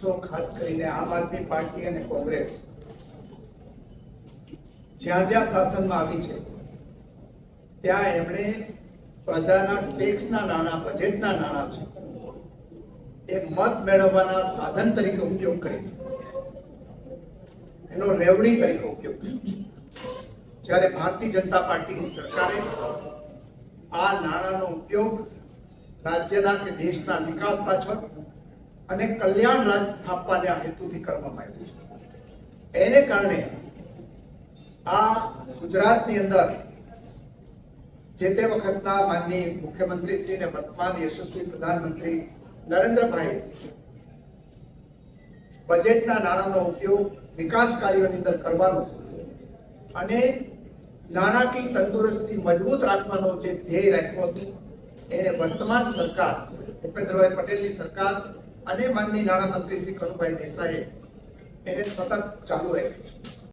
પક્ષો ખાસ કરીને આમ આદમી પાર્ટી અને કોંગ્રેસ. જ્યાં જ્યાં શાસનમાં આવી છે, ત્યાં એમણે પ્રજાના ટેક્સના નાણાં બજેટના નાણાં છે, એ મત મેળવવાના સાધન તરીકે ઉપયોગ કરી. એનો રેવડી તરીકે ઉપયોગ કર્યો છે. જ્યારે ભારતીય જનતા પાર્ટીની સરકારે આ નાણાંનો ઉપયોગ રાજ્યના કે દેશના વિકાસ પાછળ અને કલ્યાણ રાજ સ્થાપવાના હેતુથી કરવામાં આવ્યું છે. એને કારણે આ ગુજરાતની અંદર જે તે વખતના માનનીય મુખ્યમંત્રી શ્રી વર્તમાન યશસ્વી પ્રધાનમંત્રી નરેન્દ્રભાઈ બજેટના નાણાંનો ઉપયોગ વિકાસ કાર્યોની અંદર કરવાનો અને નાણાકીય તંદુરસ્તી મજબૂત રાખવાનો જે ધ્યેય રાખ્યો હતો, એને વર્તમાન સરકાર, ભૂપેન્દ્રભાઈ પટેલની સરકાર અને માનની નાણામંત્રી શ્રી કનુભાઈ દેસાઈએ એને સતત ચાલુ રાખ્યું છે.